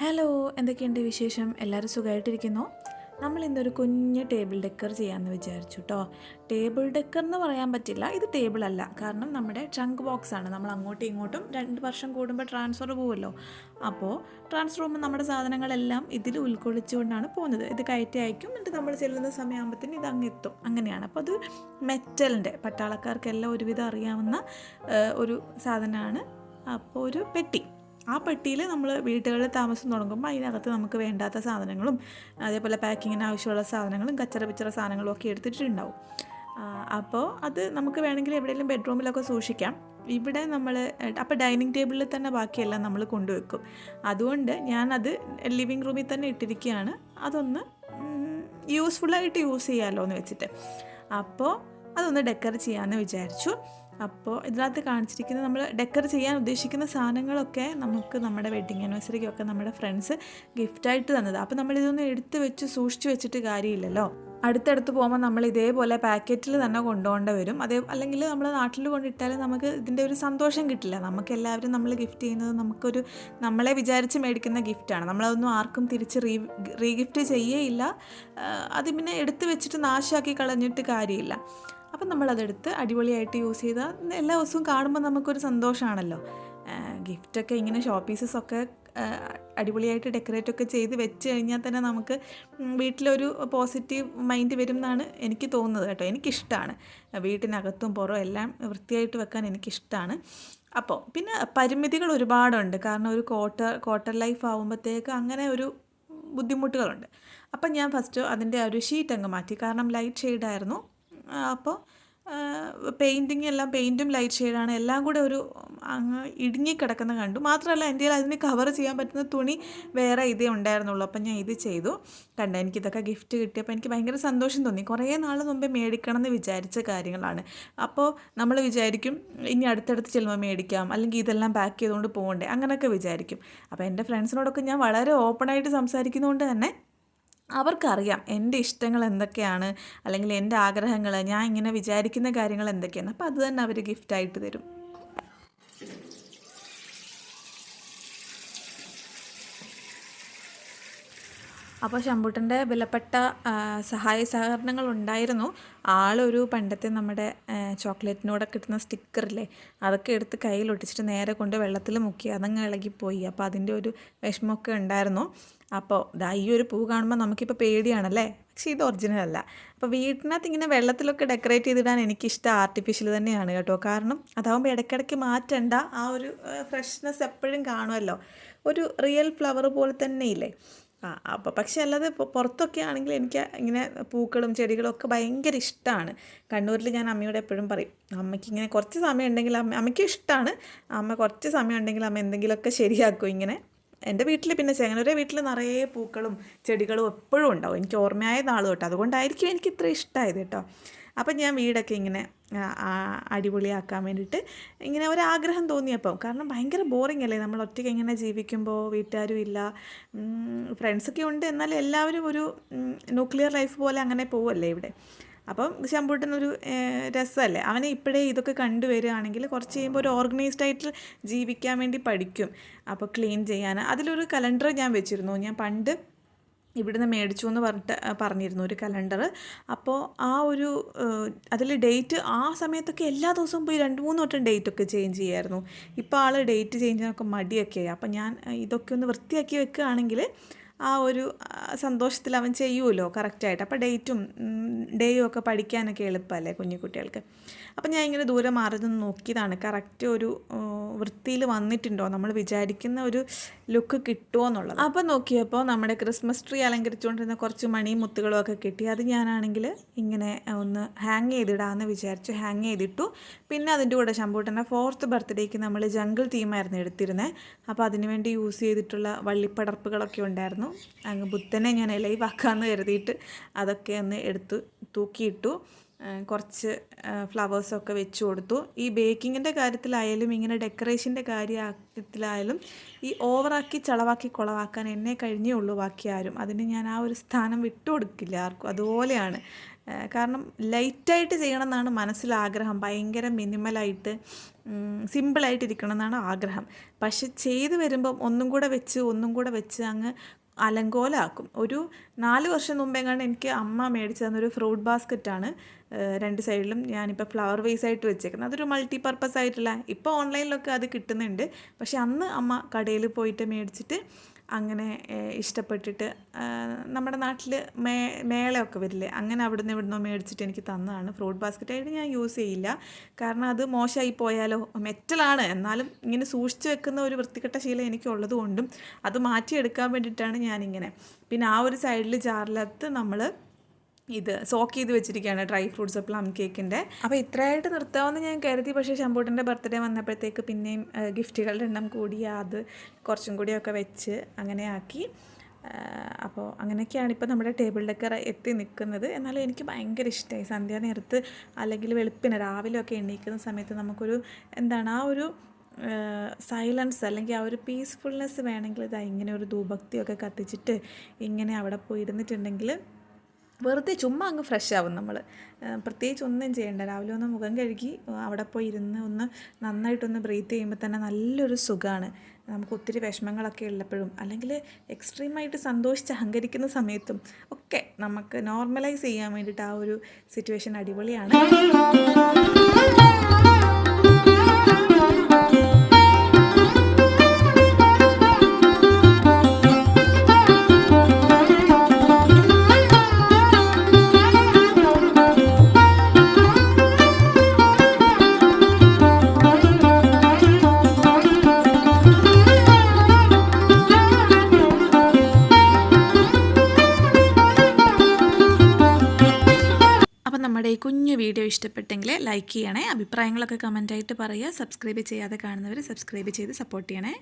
Hello എന്തൊക്കെയുണ്ട് വിശേഷം? എല്ലാവരും സുഖമായിട്ടിരിക്കുന്നു നമ്മൾ ഇന്നൊരു കുഞ്ഞ് ടേബിൾ ഡെക്കർ ചെയ്യാമെന്ന് വിചാരിച്ചു കേട്ടോ ടേബിൾ ഡെക്കർ എന്ന് പറയാൻ പറ്റില്ല ഇത് ടേബിൾ അല്ല. കാരണം നമ്മുടെ ട്രങ്ക് ബോക്സ് ആണ്. നമ്മൾ അങ്ങോട്ടും ഇങ്ങോട്ടും രണ്ട് വർഷം കൂടുമ്പോൾ ട്രാൻസ്ഫർ പോകുമല്ലോ അപ്പോൾ ട്രാൻസ്ഫർ പോകുമ്പോൾ നമ്മുടെ സാധനങ്ങളെല്ലാം ഇതിൽ ഉൾക്കൊള്ളിച്ചുകൊണ്ടാണ് പോകുന്നത്. ഇത് കയറ്റി അയക്കും എന്നിട്ട് നമ്മൾ ചെല്ലുന്ന സമയമാകുമ്പോഴത്തേന് ഇത് അങ്ങ് എത്തും. അങ്ങനെയാണ്. അപ്പോൾ അത് മെറ്റലിന്റെ പട്ടാളക്കാർക്കെല്ലാം ഒരുവിധം അറിയാവുന്ന ഒരു സാധനമാണ്. അപ്പോൾ ഒരു പെട്ടി. ആ പെട്ടിയിൽ നമ്മൾ വീടുകളിൽ താമസം തുടങ്ങുമ്പോൾ അതിനകത്ത് നമുക്ക് വേണ്ടാത്ത സാധനങ്ങളും അതേപോലെ പാക്കിങ്ങിന് ആവശ്യമുള്ള സാധനങ്ങളും കച്ചറ പിച്ചറ സാധനങ്ങളും ഒക്കെ എടുത്തിട്ടുണ്ടാവും. അപ്പോൾ അത് നമുക്ക് വേണമെങ്കിൽ എവിടെയെങ്കിലും ബെഡ്റൂമിലൊക്കെ സൂക്ഷിക്കാം. ഇവിടെ നമ്മൾ അപ്പോൾ ഡൈനിങ് ടേബിളിൽ തന്നെ ബാക്കിയെല്ലാം നമ്മൾ കൊണ്ടുവെക്കും. അതുകൊണ്ട് ഞാനത് ലിവിങ് റൂമിൽ തന്നെ ഇട്ടിരിക്കുകയാണ്. അതൊന്ന് യൂസ്ഫുള്ളായിട്ട് യൂസ് ചെയ്യാമല്ലോ എന്ന് വെച്ചിട്ട്. അപ്പോൾ അതൊന്ന് ഡെക്കർ ചെയ്യാമെന്ന് വിചാരിച്ചു. അപ്പോൾ ഇതിനകത്ത് കാണിച്ചിരിക്കുന്ന നമ്മൾ ഡെക്കർ ചെയ്യാൻ ഉദ്ദേശിക്കുന്ന സാധനങ്ങളൊക്കെ നമുക്ക് നമ്മുടെ വെഡ്ഡിങ് ആനിവേഴ്സറിക്കൊക്കെ നമ്മുടെ ഫ്രണ്ട്സ് ഗിഫ്റ്റായിട്ട് തന്നത്. അപ്പോൾ നമ്മളിതൊന്നും എടുത്ത് വെച്ച് സൂക്ഷിച്ച് വെച്ചിട്ട് കാര്യമില്ലല്ലോ. അടുത്തടുത്ത് പോകുമ്പോൾ നമ്മൾ ഇതേപോലെ പാക്കറ്റിൽ തന്നെ കൊണ്ടുപോകേണ്ടി വരും. അതേ അല്ലെങ്കിൽ നമ്മൾ നാട്ടിൽ കൊണ്ടിട്ടാൽ നമുക്ക് ഇതിന്റെ ഒരു സന്തോഷം കിട്ടില്ല. നമുക്ക് എല്ലാവരും നമ്മൾ ഗിഫ്റ്റ് ചെയ്യുന്നത് നമുക്കൊരു നമ്മളെ വിചാരിച്ച് മേടിക്കുന്ന ഗിഫ്റ്റാണ് നമ്മളതൊന്നും ആർക്കും തിരിച്ച് റീ റീഗിഫ്റ്റ് ചെയ്യേയില്ല അത് പിന്നെ എടുത്ത് വെച്ചിട്ട് നാശമാക്കി കളഞ്ഞിട്ട് കാര്യമില്ല. അപ്പം നമ്മളതെടുത്ത് അടിപൊളിയായിട്ട് യൂസ് ചെയ്താൽ എല്ലാ ദിവസവും കാണുമ്പോൾ നമുക്കൊരു സന്തോഷമാണല്ലോ ഗിഫ്റ്റൊക്കെ ഇങ്ങനെ ഷോ പീസസൊക്കെ അടിപൊളിയായിട്ട് ഡെക്കറേറ്റ് ഒക്കെ ചെയ്ത് വെച്ച് കഴിഞ്ഞാൽ തന്നെ നമുക്ക് വീട്ടിലൊരു പോസിറ്റീവ് മൈൻഡ് വരും എന്നാണ് എനിക്ക് തോന്നുന്നത് കേട്ടോ. എനിക്കിഷ്ടമാണ് വീട്ടിനകത്തും പുറവും എല്ലാം വൃത്തിയായിട്ട് വെക്കാൻ എനിക്കിഷ്ടമാണ് അപ്പോൾ പിന്നെ പരിമിതികൾ ഒരുപാടുണ്ട്. കാരണം ഒരു ക്വാർട്ടർ ക്വാർട്ടർ ലൈഫ് ആകുമ്പോഴത്തേക്ക് അങ്ങനെ ഒരു ബുദ്ധിമുട്ടുകളുണ്ട്. അപ്പം ഞാൻ ഫസ്റ്റ് അതിന്റെ ഒരു ഷീറ്റ് അങ്ങ് മാറ്റി. കാരണം ലൈറ്റ് ഷെയ്ഡായിരുന്നു. അപ്പോൾ പെയിന്റിങ് എല്ലാം പെയിന്റും ലൈറ്റ് ഷെയ്ഡാണ് എല്ലാം കൂടെ ഒരു അങ്ങ് ഇടുങ്ങി കിടക്കുന്ന കണ്ടു. മാത്രമല്ല എന്റെ കയ്യിൽ അതിന് കവർ ചെയ്യാൻ പറ്റുന്ന തുണി വേറെ ഇതേ ഉണ്ടായിരുന്നുള്ളൂ. അപ്പം ഞാൻ ഇത് ചെയ്തു. കണ്ട എനിക്കിതൊക്കെ ഗിഫ്റ്റ് കിട്ടിയപ്പോൾ എനിക്ക് ഭയങ്കര സന്തോഷം തോന്നി. കുറേ നാൾ മുമ്പേ മേടിക്കണം എന്ന് വിചാരിച്ച കാര്യങ്ങളാണ്. അപ്പോൾ നമ്മൾ വിചാരിക്കും ഇനി അടുത്തടുത്ത് ചെല്ലുമ്പോൾ മേടിക്കാം. അല്ലെങ്കിൽ ഇതെല്ലാം പാക്ക് ചെയ്തുകൊണ്ട് പോകണ്ടേ? അങ്ങനെയൊക്കെ വിചാരിക്കും. അപ്പോൾ എന്റെ ഫ്രണ്ട്സിനോടൊക്കെ ഞാൻ വളരെ ഓപ്പണായിട്ട് സംസാരിക്കുന്നതുകൊണ്ട് തന്നെ അവർക്കറിയാം എന്റെ ഇഷ്ടങ്ങൾ എന്തൊക്കെയാണ് അല്ലെങ്കിൽ എന്റെ ആഗ്രഹങ്ങൾ ഞാൻ ഇങ്ങനെ വിചാരിക്കുന്ന കാര്യങ്ങൾ എന്തൊക്കെയാണ്. അപ്പോൾ അത് തന്നെ അവർ ഗിഫ്റ്റായിട്ട് തരും. അപ്പോൾ ശമ്പൂട്ടന്റെ വിലപ്പെട്ട സഹായ സഹകരണങ്ങൾ ഉണ്ടായിരുന്നു ആളൊരു പണ്ടത്തെ നമ്മുടെ ചോക്ലേറ്റിനോടെ കിട്ടുന്ന സ്റ്റിക്കറില്ലേ അതൊക്കെ എടുത്ത് കയ്യിൽ ഒട്ടിച്ചിട്ട് നേരെ കൊണ്ട് വെള്ളത്തിൽ മുക്കി അതങ്ങ് ഇളകിപ്പോയി. അപ്പോൾ അതിന്റെ ഒരു വിഷമമൊക്കെ ഉണ്ടായിരുന്നു. അപ്പോൾ ദാ ഈ ഒരു പൂ കാണുമ്പോൾ നമുക്കിപ്പോൾ പേടിയാണല്ലേ? പക്ഷേ ഇത് ഒറിജിനൽ അല്ല. അപ്പോൾ വീട്ടിനകത്ത് ഇങ്ങനെ വെള്ളത്തിലൊക്കെ ഡെക്കറേറ്റ് ചെയ്തിടാൻ എനിക്കിഷ്ടം ആർട്ടിഫിഷ്യൽ തന്നെയാണ് കേട്ടോ. കാരണം അതാവുമ്പോൾ ഇടയ്ക്കിടയ്ക്ക് മാറ്റണ്ട ആ ഒരു ഫ്രഷ്നെസ് എപ്പോഴും കാണുമല്ലോ. ഒരു റിയൽ ഫ്ലവർ പോലെ തന്നെ ഇല്ലേ ആ അപ്പോൾ പക്ഷേ അല്ലാതെ ഇപ്പോൾ പുറത്തൊക്കെ ആണെങ്കിൽ എനിക്ക് ഇങ്ങനെ പൂക്കളും ചെടികളും ഒക്കെ ഭയങ്കര ഇഷ്ടമാണ് കണ്ണൂരിൽ ഞാൻ അമ്മയോട് എപ്പോഴും പറയും അമ്മയ്ക്ക് ഇങ്ങനെ കുറച്ച് സമയം ഉണ്ടെങ്കിൽ അമ്മ അമ്മയ്ക്ക് ഇഷ്ടമാണ് അമ്മ കുറച്ച് സമയം ഉണ്ടെങ്കിൽ അമ്മ എന്തെങ്കിലുമൊക്കെ ശരിയാക്കും ഇങ്ങനെ. എന്റെ വീട്ടിൽ പിന്നെ ചെങ്ങനൂരെ വീട്ടിൽ നിറയെ പൂക്കളും ചെടികളും എപ്പോഴും ഉണ്ടാവും. എനിക്ക് ഓർമ്മയായ നാൾ തൊട്ട് അതുകൊണ്ടായിരിക്കും എനിക്ക് ഇത്ര ഇഷ്ടമായത് കേട്ടോ. അപ്പം ഞാൻ വീടൊക്കെ ഇങ്ങനെ അടിപൊളിയാക്കാൻ വേണ്ടിയിട്ട് ഇങ്ങനെ ഒരാഗ്രഹം തോന്നിയപ്പോൾ കാരണം ഭയങ്കര ബോറിംഗ് അല്ലേ നമ്മൾ ഒറ്റയ്ക്ക് ഇങ്ങനെ ജീവിക്കുമ്പോൾ വീട്ടുകാരും ഇല്ല ഫ്രണ്ട്സൊക്കെ ഉണ്ട് എന്നാൽ എല്ലാവരും ഒരു ന്യൂക്ലിയർ ലൈഫ് പോലെ അങ്ങനെ പോവല്ലേ ഇവിടെ. അപ്പം ശമ്പൂട്ടനൊരു രസമല്ലേ അവനെ ഇപ്പോഴേ ഇതൊക്കെ കണ്ടുവരികയാണെങ്കിൽ കുറച്ച് കഴിയുമ്പോൾ ഒരു ഓർഗനൈസ്ഡ് ആയിട്ട് ജീവിക്കാൻ വേണ്ടി പഠിക്കും. അപ്പോൾ ക്ലീൻ ചെയ്യാൻ അതിലൊരു കലണ്ടർ ഞാൻ വെച്ചിരുന്നു ഞാൻ പണ്ട് ഇവിടുന്ന് മേടിച്ചു എന്ന് പറഞ്ഞിട്ട് പറഞ്ഞിരുന്നു ഒരു കലണ്ടർ അപ്പോൾ ആ ഒരു അതിൽ ഡേറ്റ് ആ സമയത്തൊക്കെ എല്ലാ ദിവസവും പോയി രണ്ട് മൂന്ന് വട്ടം ഡേറ്റ് ഒക്കെ ചേഞ്ച് ചെയ്യായിരുന്നു. ഇപ്പോൾ ആൾ ഡേറ്റ് ചേഞ്ച് ചെയ്യാനൊക്കെ മടിയൊക്കെയായി അപ്പോൾ ഞാൻ ഇതൊക്കെ ഒന്ന് വൃത്തിയാക്കി വെക്കുകയാണെങ്കിൽ ആ ഒരു സന്തോഷത്തിൽ അവൻ ചെയ്യുമല്ലോ കറക്റ്റായിട്ട്. അപ്പോൾ ഡേറ്റും ഡേയും ഒക്കെ പഠിക്കാനൊക്കെ എളുപ്പമല്ലേ കുഞ്ഞു കുട്ടികൾക്ക് അപ്പം ഞാൻ ഇങ്ങനെ ദൂരെ മാറി നിന്ന് നോക്കിയതാണ്. കറക്റ്റ് ഒരു വൃത്തിയിൽ വന്നിട്ടുണ്ടോ? നമ്മൾ വിചാരിക്കുന്ന ഒരു ലുക്ക് കിട്ടുമോ എന്നുള്ളത്. അപ്പം നോക്കിയപ്പോൾ നമ്മുടെ ക്രിസ്മസ് ട്രീ അലങ്കരിച്ചുകൊണ്ടിരുന്ന കുറച്ച് മണിയും മുത്തുകളും ഒക്കെ കിട്ടി. അത് ഞാനാണെങ്കിൽ ഇങ്ങനെ ഒന്ന് ഹാങ് ചെയ്തിടാമെന്ന് വിചാരിച്ചു ഹാങ് ചെയ്തിട്ടു. പിന്നെ അതിന്റെ കൂടെ ശമ്പൂട്ടന്റെ ഫോർത്ത് ബർത്ത്ഡേക്ക് നമ്മൾ ജംഗിൾ തീമായിരുന്നു എടുത്തിരുന്നത് അപ്പോൾ അതിനുവേണ്ടി യൂസ് ചെയ്തിട്ടുള്ള വള്ളിപ്പടർപ്പുകളൊക്കെ ഉണ്ടായിരുന്നു. അങ്ങ് ബുദ്ധനെ ഞാൻ ലൈവ് ആക്കാമെന്ന് കരുതിയിട്ട് അതൊക്കെ ഒന്ന് എടുത്ത് തൂക്കിയിട്ടു. കുറച്ച് ഫ്ലവേഴ്സൊക്കെ വെച്ച് കൊടുത്തു. ഈ ബേക്കിങ്ങിന്റെ കാര്യത്തിലായാലും ഇങ്ങനെ ഡെക്കറേഷന്റെ കാര്യത്തിലായാലും ഈ ഓവറാക്കി ചളവാക്കി കുളവാക്കാൻ എന്നെ കഴിഞ്ഞേ ഉള്ളൂ ബാക്കി ആരും. അതിന് ഞാൻ ആ ഒരു സ്ഥാനം വിട്ടു കൊടുക്കില്ല ആർക്കും. അതുപോലെയാണ്. കാരണം ലൈറ്റായിട്ട് ചെയ്യണം എന്നാണ് മനസ്സിലാഗ്രഹം ഭയങ്കര മിനിമലായിട്ട് സിമ്പിളായിട്ടിരിക്കണം എന്നാണ് ആഗ്രഹം. പക്ഷെ ചെയ്ത് വരുമ്പം ഒന്നും കൂടെ വെച്ച് ഒന്നും കൂടെ വെച്ച് അങ്ങ് അലങ്കോലാക്കും. ഒരു നാല് വർഷം മുമ്പെങ്ങാണ്ട് എനിക്ക് അമ്മ മേടിച്ചു തന്നൊരു ഫ്രൂട്ട് ബാസ്ക്കറ്റാണ്. രണ്ട് സൈഡിലും ഞാനിപ്പോൾ ഫ്ലവർ വേസ് ആയിട്ട് വെച്ചേക്കുന്നത് അതൊരു മൾട്ടി പർപ്പസ് ആയിട്ടുള്ള ഇപ്പോൾ ഓൺലൈനിലൊക്കെ അത് കിട്ടുന്നുണ്ട്. പക്ഷെ അന്ന് അമ്മ കടയിൽ പോയിട്ട് മേടിച്ചിട്ട് അങ്ങനെ ഇഷ്ടപ്പെട്ടിട്ട് നമ്മുടെ നാട്ടിൽ മേ മേളയൊക്കെ വരില്ലേ? അങ്ങനെ അവിടുന്ന് ഇവിടുന്ന് മേടിച്ചിട്ട് എനിക്ക് തന്നതാണ്. ഫ്രൂട്ട് ബാസ്ക്കറ്റ് ആയിട്ട് ഞാൻ യൂസ് ചെയ്യില്ല. കാരണം അത് മോശമായി പോയാലോ? മെറ്റലാണ്. എന്നാലും ഇങ്ങനെ സൂക്ഷിച്ച് വെക്കുന്ന ഒരു വൃത്തികെട്ട ശീലം എനിക്കുള്ളത് കൊണ്ടും അത് മാറ്റിയെടുക്കാൻ വേണ്ടിയിട്ടാണ് ഞാനിങ്ങനെ. പിന്നെ ആ ഒരു സൈഡിൽ ജാറിലകത്ത് നമ്മൾ ഇത് സോക്ക് ചെയ്ത് വെച്ചിരിക്കുകയാണ് ഡ്രൈ ഫ്രൂട്ട്സ് പ്ലം കേക്കിന്റെ. അപ്പോൾ ഇത്രയായിട്ട് നിർത്താമെന്ന് ഞാൻ കരുതി. പക്ഷേ ശമ്പൂട്ടിന്റെ ബർത്ത്ഡേ വന്നപ്പോഴത്തേക്ക് പിന്നെയും ഗിഫ്റ്റുകളുടെ എണ്ണം കൂടി അത് കുറച്ചും കൂടിയൊക്കെ വെച്ച് അങ്ങനെ ആക്കി. അപ്പോൾ അങ്ങനെയൊക്കെയാണ് ഇപ്പോൾ നമ്മുടെ ടേബിളിലൊക്കെ എത്തി നിൽക്കുന്നത്. എന്നാലും എനിക്ക് ഭയങ്കര ഇഷ്ടമായി. സന്ധ്യ നേരത്ത് അല്ലെങ്കിൽ വെളുപ്പിന് രാവിലെയൊക്കെ എണീക്കുന്ന സമയത്ത് നമുക്കൊരു എന്താണ് ആ ഒരു സൈലൻസ് അല്ലെങ്കിൽ ആ ഒരു പീസ്ഫുൾനെസ് വേണമെങ്കിൽ ഇതാ ഇങ്ങനെ ഒരു ധൂഭക്തിയൊക്കെ കത്തിച്ചിട്ട് ഇങ്ങനെ അവിടെ പോയി ഇരുന്നിട്ടുണ്ടെങ്കിൽ വെറുതെ ചുമ്മാ അങ്ങ് ഫ്രഷ് ആവും നമ്മൾ പ്രത്യേകിച്ച് ഒന്നും ചെയ്യണ്ട. രാവിലെ ഒന്ന് മുഖം കഴുകി അവിടെ പോയി ഇരുന്ന് ഒന്ന് നന്നായിട്ടൊന്ന് ബ്രീത്ത് ചെയ്യുമ്പോൾ തന്നെ നല്ലൊരു സുഖമാണ് നമുക്ക് ഒത്തിരി വിഷമങ്ങളൊക്കെ ഉള്ളപ്പോഴും. അല്ലെങ്കിൽ എക്സ്ട്രീമായിട്ട് സന്തോഷിച്ച് അഹങ്കരിക്കുന്ന സമയത്തും ഒക്കെ നമുക്ക് നോർമലൈസ് ചെയ്യാൻ വേണ്ടിയിട്ട് ആ ഒരു സിറ്റുവേഷൻ അടിപൊളിയാണ്. നമ്മുടെ ഈ കുഞ്ഞു വീഡിയോ ഇഷ്ടപ്പെട്ടെങ്കിൽ ലൈക്ക് ചെയ്യണേ അഭിപ്രായങ്ങളൊക്കെ കമന്റായിട്ട് പറയുക സബ്സ്ക്രൈബ് ചെയ്യാതെ കാണുന്നവർ സബ്സ്ക്രൈബ് ചെയ്ത് സപ്പോർട്ട് ചെയ്യണേ.